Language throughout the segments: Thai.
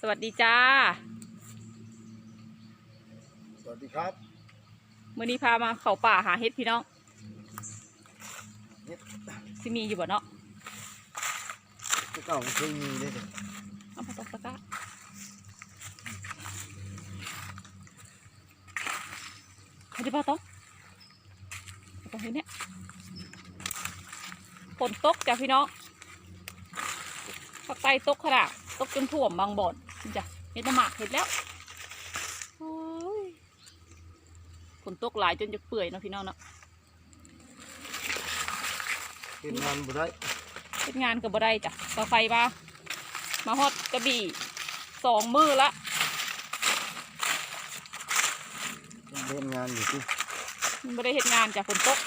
สวัสดีจ้า สวัสดีครับมื่อนี้พามาเขาป่าหาเห็ดพี่น้องเฮ็ดสิมีอยู่บ่เนาะที่เก่าเคยมีเลยเด้อเอามาตกตะกร้าเห็นดิป้าต้องต้องเห็นเนี่ยฝนตกจ้ะพี่น้องภาคใต้ตกขนาดตกจนท่วมบางบ่อน จ้ะเห็ดน้ำหมากเห็ดแล้วโอ้ยฝนตกหลายจนจะเปื่อยเนาะพี่น้องเนาะเป็นงานบุได้เฮ็ดงานกับบ่ได้จ้ะต่อไฟมามาฮอดกระบี่สองมือละเล่นงานอยู่ที่มันบ่ได้เฮ็ดงานจ้ะฝนตก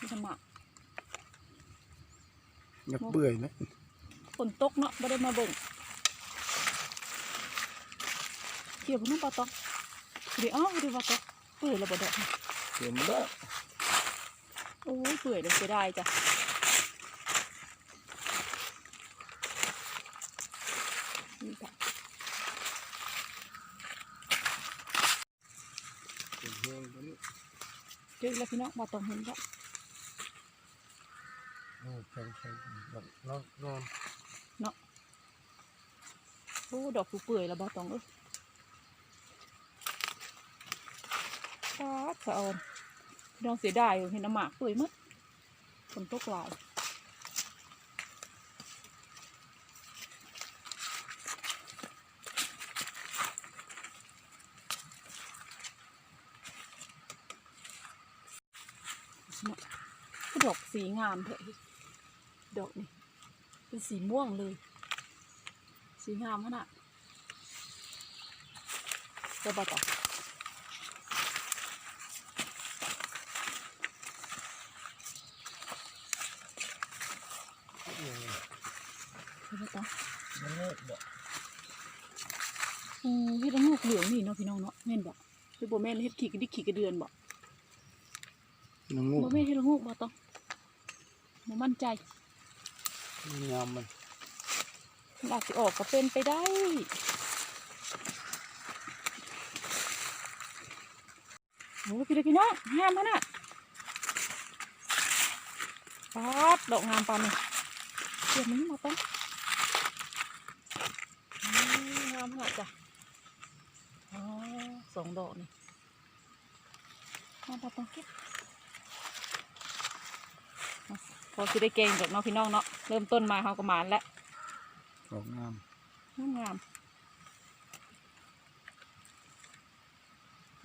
นี่ทำไมอยากเบื่อยนะฝนตกเนาะบ่ได้มาเบิ่ง เกี่ยวกับน้ำปลาตอกเดี๋ยวอ้าวเดี๋ยวปลาตอกเปื่อยแล้วบ่ดอกเห็นแล้วโอ้ยเปื่อยเลยเสียดายจ้ะนี่จ้ะเป็นเพลงตัวนี้เจอแล้วพี่น้องบ่ต้องเห็นจ้ะโอ้แข็งแข็งแบบนอนนอนโอ้ดอกเปื่อยแล้วบ่ต้องเอ้ย ฟาดสะออนพี่น้องเสียดายอยู่เห็นน้ำหมากเปื่อยมั้ฝนตกหลายเนาะคือดอกสีงามเถอะดอกนี่เป็นสีม่วงเลย สีงามขนาดเจะบอต่อเจะบอต่อมันเลิกบ่อืมเฮ็ดละโงกเหลืองนี่เนาะพี่น้องเนาะแม่นบ่คือบ่แม่นเฮ็ดขี้กระดิกขี้กระเดือนบ่น้องงูบ่แม่นเฮ็ดละโงกบ่ต้องบ่มั่นใจงามมันมันอาจจะออกก็เป็นไปได้โอ้พี่เด็กพี่น้องงามขนาดปัดดอกงามปานนี่เก็บมันมาต้องอืมงามขนาด จ้ะอ๋อสองดอกนี่งามปานต้องเก็บพอสิได้เก่งจากน้องพี่น้องเนาะเริ่มต้นมาเขาก็หมานแล้วดอกงามงามงาม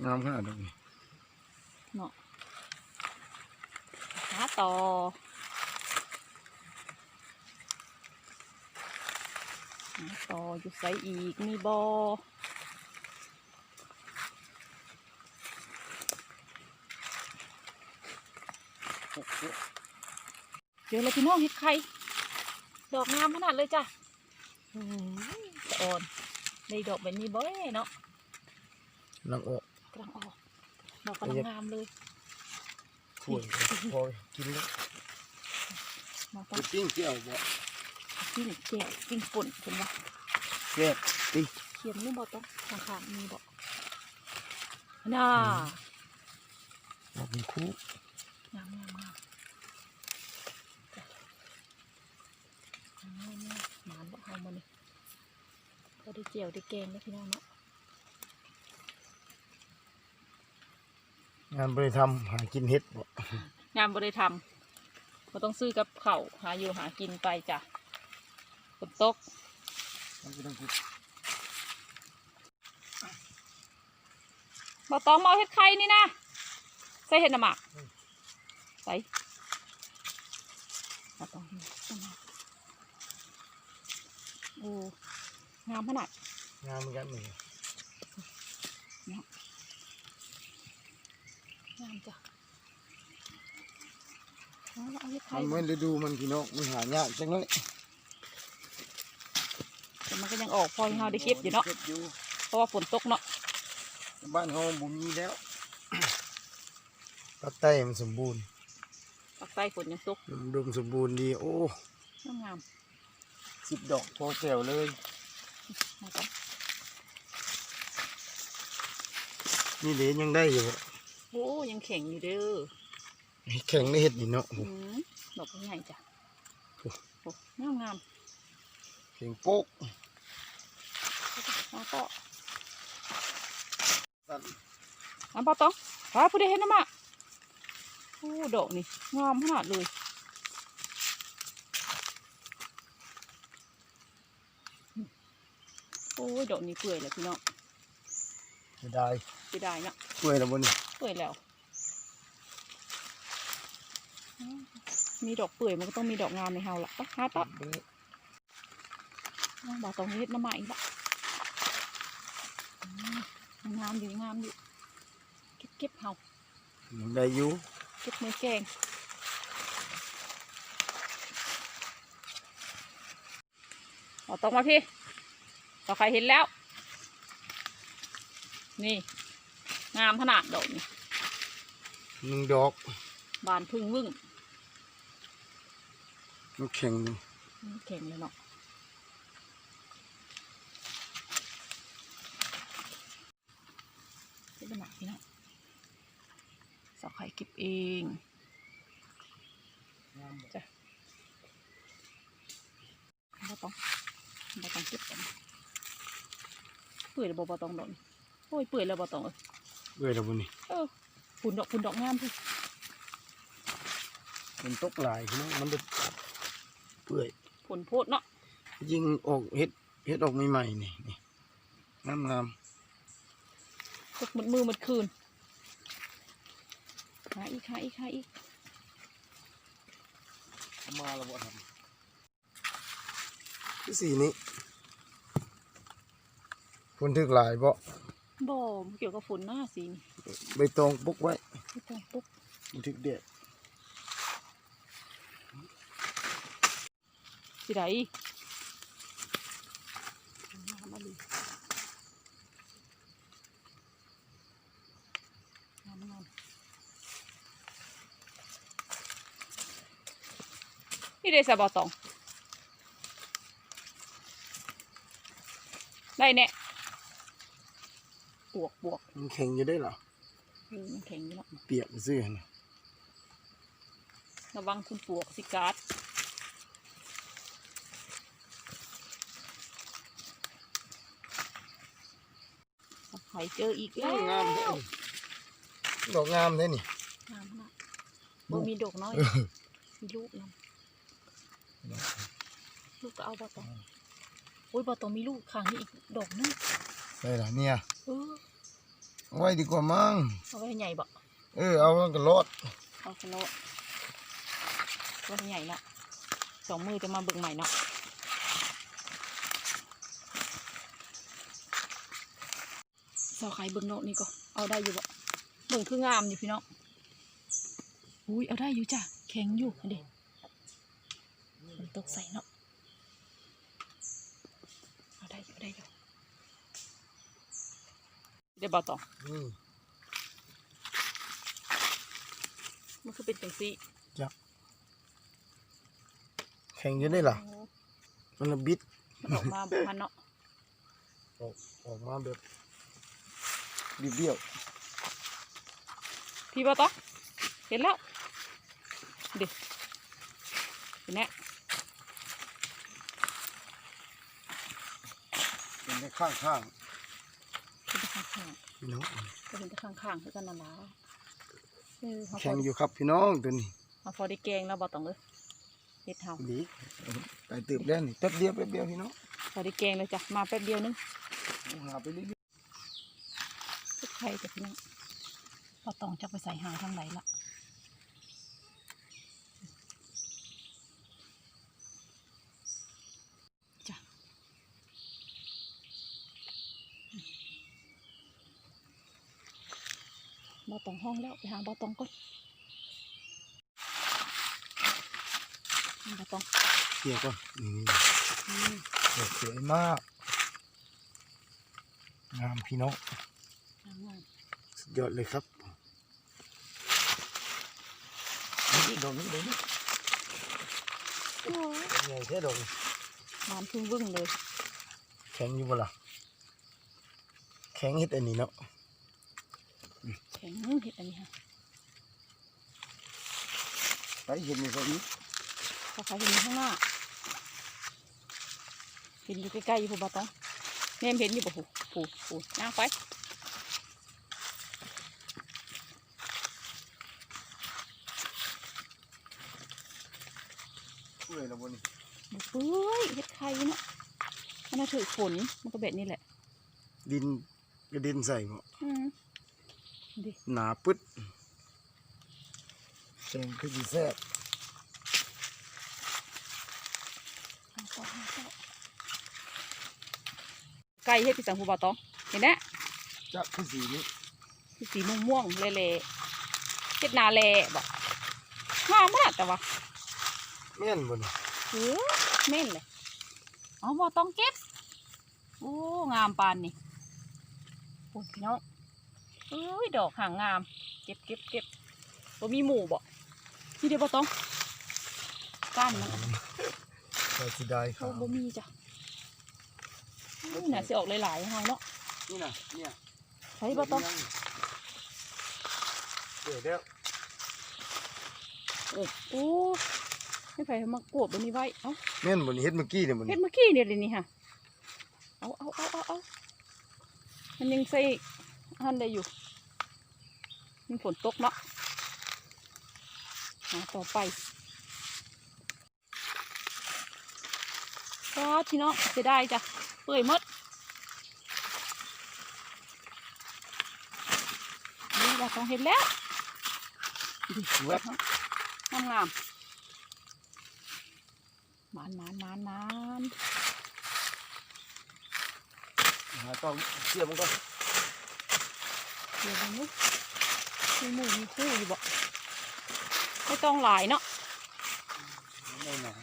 งามขนาดนี้เนาะหาต่อหา ต่ออยู่ใสอีกมีบอเจอเลยพี่น้องเห็ดไข่ดอกงามขนาดเลยจ้ะโอ้ยสะอ่อนในดอกแบบนี้บ่อยเนาะลังออกกำลังออกดอกกำลังงามเลยถ้วยพอกินแล้วมาต้อจะงปิ้งเจียวบ่ ปิ้งแก้วปิ้งป่นเห็นปะแซ่บปิ้งเขียมนี่บ่ต้องข้างๆมีบ่น่าดอกเป็นคู่งามงามงามจ้ะงามงามหมานบ่เอามานี่ก็ได้เจียวได้แกงแล้วพี่น้องเนาะงานบริทำหากินเฮ็ดบ่งามบ่ได้ทำบ่ต้องซื้อกับข้าวหาอยู่หากินไปจ้ะ ฝนตกมันก็ต้องกินบ่ต้องมาเอาเฮ็ดไข่นี่นะใส่เห็ดน้ำหมักใส่บ่ต้องเฮ็ดน้ำหมักโอ้งามขนาดงามเหมือนกันนี่งามจ้ะเอาละเอาเฮ็ดไข่มันเหมือนฤดูมันพี่น้องมันหายากจังเลยแต่ มันก็ยังออกพอให้เราได้เก็บอยู่เนาะ ก็บอยู่เพราะว่าฝนตกเนาะบ้านเฮาบ่มีแล้วภาคใต้มันสมบูรณ์ภาคใต้ฝนยังตกอุดมสมบูรณ์ดี โอ้งามสิบดอกพอแจ๋วเลยๆมาต่อนี่เดยังได้อยู่โอ้ยังแข็งอยู่เด้อแข็งได้เห็ดนี่เนาะอืมดอกใหญ่จ้ะโอ้ โอ้งามงามแข็งโป๊กๆ มาต่อมาปอตองพาผู้ใดเห็นนะมาโอ้ดอกนี่งามขนาดเลยโอ้ยดอกนี้เปื่อยแล้วพี่น้องไม่ได้ไม่ได้เนาะช่วยแล้วบนนี่เปื่อยแล้ว มีดอกเปื่อยมันก็ต้องมีดอกงามในเฮาละปะหาต่อบ่าวตองเฮ็ดน้ำใหม่ละอืม งามอยู่งามอยู่เก็บเก็บเฮายังได้อยู่เก็บเนื้อแกงบ่าวตองมาพี่ต่อใครเห็นแล้ว นี่ งามขนาดดอกนี่หนึ่งดอก บานพึ่งวึ่งมันแข็งอยู่อืมแข็งเลยเนาะ เป็นขนาดนี้เนาะสาวไข่เก็บเองจ้ะบ่ต้องบ่ต้องเก็บกันเปื่อยแล้วบ่บ่ต้องดอกนี่โอ้ยเปื่อยแล้วบ่ต้องเอ้ยช่วยแล้วบนนี่เออปุ่นดอกปุ่นดอกงามพี่มันตกหลายพี่น้องมันเป็นเปื่อยผลโพดเนาะยิงออกเห็ดเห็ดออกใหม่ๆนี่นี่งามงาม ตกมืดมือมืดคืนหาอีกหาอีกหาอีกๆมาแล้วบ่ทำที่สี่นี้คนทึกหลายบ่บ่เกี่ยวกับฝนหน้าสีนี่ใบตองปุกไว้ไม่ต้องปุ๊บมันทึกเด็ดสิไดมาดิงามงาม นี่เดซาบอตองได้เนี่ยบวกบวกมันแข็งอยู่ได้เหรอเออมันแข็งอยู่เนาะเปียกซื่อนะระวังคุณปวกสิการ์ดไข่เจออีกแล้วงามแท้ดอกงามแท้นี่งามมากบ่มีดอกน้อยมีลูกนำ ลูกก็เอาบอตองโอ้ยบอตองมีลูกข้างนี้อีกดอกนึงได้ละเนี่ยเออเอาไว้ดีกว่ามั้งเอาไว้ให้ใหญ่บ่เออเอามันก็รอดเอาคโลไว้ให้ใหญ่ละสองมือจะมาเบิ่งใหม่เนาะสาวไข่เบิ่งโนนี่ก็เอาได้อยู่บ่เบิ่งคืองามอยู่พี่น้องอุ้ยเอาได้อยู่จ้ะแข็งอยู่เด็ มันตกใส่เนาะเอาได้อยู่ได้อยู่เดี๋ยวบ่ต่อนี่มันคือเป็นจังซี่แข็งอยู่ได้เหรอโอ้มันระบิดมันออกมาแบบมันเนาะออกออกมาแบบเบี้ยวพี่บ่ต่อเห็นแล้วเด็กเห็นแน่ ๆเป็นได้ข้างข้างเป็นแต่ข้างๆพี่น้องๆก็เป็นแต่ข้างๆคือกันนั่นล่ะเออเขาพแข็องอยู่ครับพี่น้องตัวนี้เขาพอได้แกงแล้วบ่ต้องเลยเฮ็ดเฮาดีไปตืบแล้วนี่แป๊บเดียวแป๊บเดียวพี่น้องพอได้แกงเลยจ้ะมาแป๊บเดียวนึงหาไปเรื่อยสุดไข่จ้ะพี่น้องบ่ต้องจะไปใส่หางทางไหนละจ้ะ บ่ต้องห้องแล้วไปหาบ่ต้องก่อนบ่ต้องๆเกี่ยวก่อนนี่อืมดอกสวยมากงามพี่น้องงามสุดยอดเลยครับนี่ดอกนี้ดอกนี้ๆโอ้ยใหญ่แค่ดอกนี้น้ำพึ่งวึ่งเลย แข็งอยู่บ่ล่ะแข็งเฮ็ดอันนี้เนาะ แข็งเห็ดอันนี้ค่ะไปเห็นนี่ก็อีกสาวไข่เห็นอยู่ข้างหน้าเห็นอยู่ใกล้ๆอยู่ผู้บ่ต้องแม่มเห็นอยู่บ่ผู้ผู้ผู้ย่างไปเปื่อยแล้วบ่นี่เฮ้ยเห็ดไข่เนาะมันน่าถือฝนมันก็แบบนี้แหละ ดินกระเด็นใส่บ่อืมดิ หนาปึ๊ดแข็งคือสิแซ่บเอาต่อเอาต่อไก่เฮ็ดปีสังผู้บ่ต้องเห็นไหมจะคือสีนี้คือสีม่วงม่วงๆเละๆเฮ็ดนาแลบ่งามมากแต่ว่าแม่นบ่นี่เออเม่นเลยเอาบ่ต้องเก็บโอ้งามปานนี่โอ้ยพี่น้องเอ้ยดอกหางงาม เก็บเก็บเก็บบ่มีหมูบ่ที่เดียวบ่ต้องก้านมันใส่สิได้คโอ้รับบ่มีจ้ะโอ้ยน่าสิออกหลายๆเฮาเนาะนี่น่ะเนี่ยใช่บ่ต้องเดี๋ยวเดี๋ยวเออโอ้ไม่ไผมากวดบ่นี้ไว้เอ้าแม่นบ่นี่เฮ็ดเมื่อกี้เนี่ยบ่เฮ็นี่ดเมื่อกี้เนี่ยเลยนี่ค่ะเอาเอาเอาเอาเอามันยังใส่หันได้อยู่ มันฝนตกเนาะหาต่อไปก็พี่น้องจะได้จ้ะเปื่อยหมดนี่เราต้องเห็นแล้วดิแวบงามงามๆหมานหมานหมานหมานหาต้องเสียบมันก็เดี๋ยวนี้ มีหมูมีคู่อยู่บ่ไม่ต้องหลายเนาะไม่หนา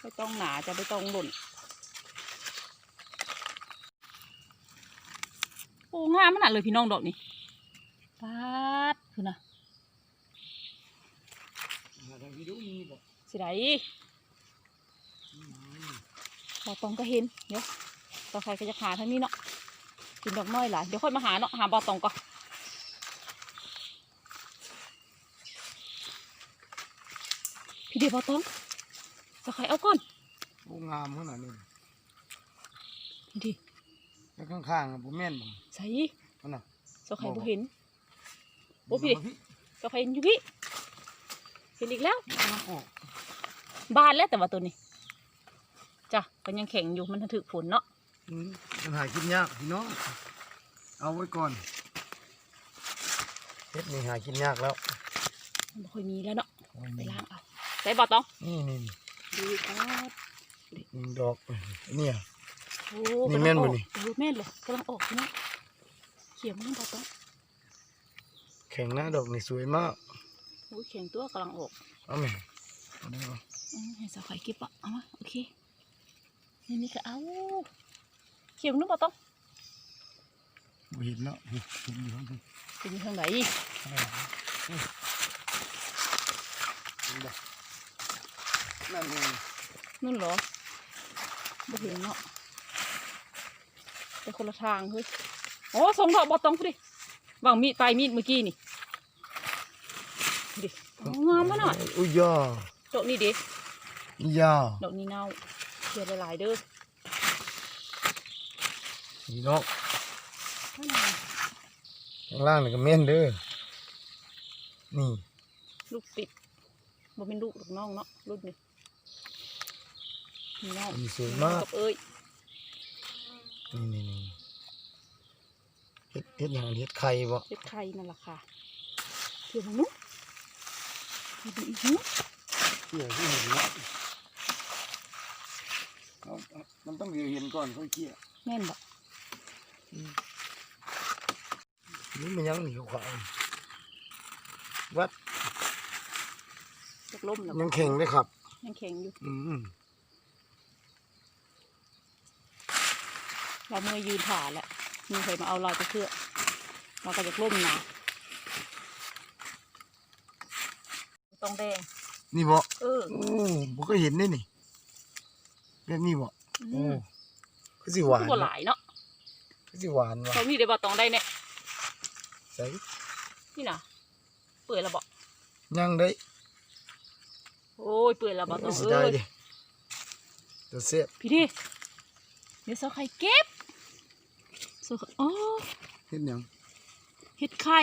ไม่ต้องหนาจะไม่ต้องหล่นโอ้งามขนาดเลยพี่น้องดอกนี่ปาดคือนะหาทางวิดีโอมีบ่สิไดเราตองก็เห็นเดี๋ยวต่อใครก็จะหาทางนี้เนาะกินดอกน้อยหลายเดี๋ยวค่อยมาหาเนาะหาบอตองก่อน เดี๋ยวบอตองต่อใครเอาก่อนโอ้งามขนาดนี้นี่ดิแล้วข้างๆอะบ่แม่นบ่ใส่นั่นน่ะต่อใครบ่เห็นโอ้พี่ต่อใครเห็นอยู่พี่เห็นอีกแล้วเอาออกบานแล้วแต่ว่าตัวนี้จ้ะมันยังแข็งอยู่มันถึกฝนเนาะอืมมันหากินยากพี่น้องเอาไว้ก่อนเฮ็ดนี่หากินยากแล้วมันบ่ค่อยมีแล้วเนาะโอ้ยไปนี่ล้างเอา ใส่บอตองนี่นี่ดีครับนี่ดอกเนี่ยโอ้นี่กำลังแม่นบ่ออกนี่โอ้แม่นเลยกำลังออกนะเขียวมันบอตองแข็งหน้าดอกนี่สวยมากโอ้ยแข็งตัวกำลังออกเอาแม่เอาได้บ่อืมให้สาวไข่เก็บอะเอามาโอเคนี่นี่ก็เอาเขียวนึกบอตองบ่เห็นแล้วเห็นอยู่ข้างบนเป็นอยู่ทางไหน นั่นเองนั่นเหรอไม่เห็นเนาะไปคนละทางเฮ้ยโอ้ส่งดอกบอตองพอดีวางมีดปลายมีดเมื่อกี้นี่ดิโอ้งามมากน่ะอุ้ยยาดอกนี้ดิยาดอกนี้เน่าเขียวหลายๆเด้อนี่เนาะนั่นน่ะข้างล่างนี่ก็แม่นเด้อนี่ ลูกติดบ่เป็นลูกลูกน้องเนาะรุ่นนี้ นี่น้องนี่สวยมากกับเอ้ยนี่นี่นี่เฮ็ดเฮ็ดหยังเฮ็ดไข่บ่เล็ดไข่นั่นแหละค่ะเขียวมันนุ๊กดูอีกนุ๊กเกี่ยที่เห็นแล้วเอาเอามันต้องเดี๋ยวเห็นก่อนค่อยเกี่ยแม่นบ่นี่มันยังนี่ขาวๆวัดจักล่มแล้วยังแข็งเลยครับ ยังแข็งอยู่ อืม เราเมื่อยืนถ่าแหละมีใครมาเอาเราจะเชื่อเราก็จะล่มหนาต้องแดงนี่บ่เออโอ้บ่ก็เห็นได้นี่แบบนี้บ่อืโอ้มก็คือสิหวานบ่หลายเนาะคือสิหวานว่ะเขานี่ได้บ่ต้องได้เนี่ยใส่นี่น่ะเปื่อยแล้วบ่ยังได้โอ้ยเปื่อยแล้วบ่ต้องสิเอ้ได้ยดิตัวเสียบพี่ดิเดี๋ยวเสาไข่เก็บเสาไข่อ๋อเฮ็ดหยังเห็ดไข่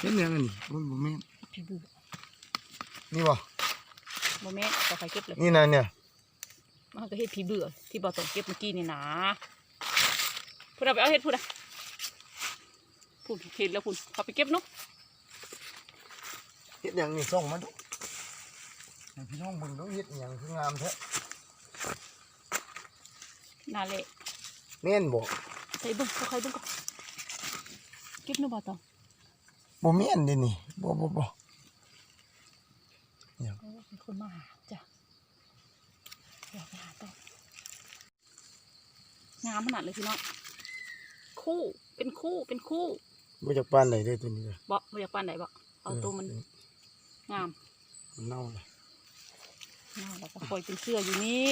เฮ็ดหยังอันนี้มันบ่แม่นพี่เบื่อนี่บ่บ่แม่นเสาไข่เก็บเลยนี่นะเนี่ยมันก็เห็ดพี่เบื่อที่บ่ต้องเก็บเมื่อกี้นี่นะพูดเอาไปเอาเห็ดพูดอะพูดเห็นแล้วพูดเขาไปเก็บเนาะเฮ็ดหยังนี่ส่องมาดูให้พี่น้องเบิ่งดูเฮ็ดหยังคืองามแท้นาเละแม่นบ่ ใส่เบิ่งเสาไข่เบิ่งก่อนเก็บเนาะบ่ต้องบ่แม่นเดินี่บ่บ่บ่โอ้มีคนมาหาจ้ะอยากไปหาต่องามขนาดเลยพี่น้องคู่เป็นคู่เป็นคู่บ่จากปานใดเด้อตัวนี้เด้อบ่บ่อยากปานไหนบ่เอาตัวมันงามมันเน่าเลยงามแล้วก็ปล่อยเป็นเสื้ออยู่นี้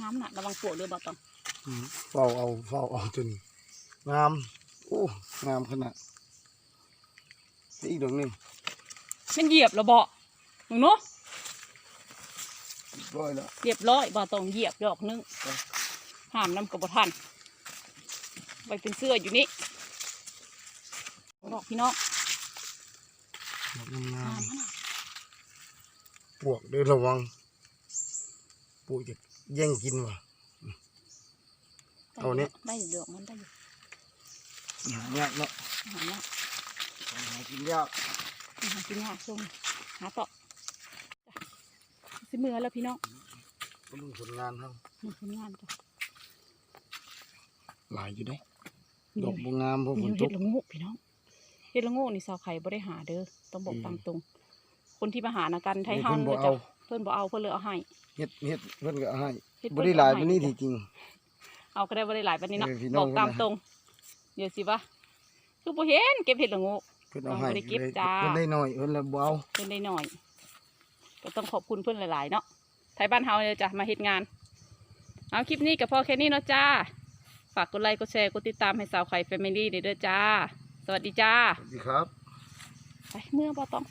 งามน่ะระวังปวกเด้อบ่ต้องอืมเฝ้าเอาเฝ้าเอาตัวนี้งามโอ้งามขนาดอีกดอกหนึงมันเหยียบแล้วบ่มึงเนาะร้อยแล้วเรียบร้อยบ่ต้องเหยียบดอกนึงห้ามน้ำกระบทันไว้เป็นเสื้ออยู่นี่ดอกพี่น้องดอกงางามมขนาดปวกเด้อระวังปวกจะ แย่งกินว่ะเอาเนี่ยได้อยู่ดอกมันได้อยู่หายากเนาะหายากหากินยากหากินยากช่วงนี้หาต่อจ้ะสิมือแล้วพี่น้องก็มึงผลงานเฮามันผลงานจ้ะหลายอยู่เด้มีดอกบ่งามเพราะฝมีนตเห็กดละโงูพี่น้องเห็ดละโงูนี่สาวไข่บ่ได้หาเด้อต้องบอกอืมตามตรง คนที่มาหานะกันไทยนี่เฮาเพิ่นบ่เลยเอาจ้ะเพิ่นบ่เอาเพิ่นเลยเอาให้เฮ็ดเฮ็ดเพิ่นก็เอาให้เฮ็ดบ่ได้หลายเพิ่ปานนนี้ก็เอาให้ที่จริง เอาก็ได้บ่ได้หลายปานนี้เนาะเออพี่น้บอองกตามเพิ่นน่ะ ตรง เดี๋ยวสิวะคือบ่เห็นเก็บเห็ดละโงู เพิ่นเอาให้เอาบ่ได้เก็บเลยจ้า เพิ่นได้น้อยเพิ่นเลยบ่เอาเพิ่นได้หน่อย ก็ต้องขอบคุณเพิ่นหลาย ๆ เนาะไทยบ้านเฮาเลยจ้ะมาเฮ็ดงาน เอาคลิปนี้ก็พอแค่นี้เนาะจ้า ฝากกดไลค์กดแชร์กดติดตามให้สาวไข่แฟมิลี่เด้อจ้า สวัสดีจ้า สวัสดีครับ ไปเมื่อบ่ต้อง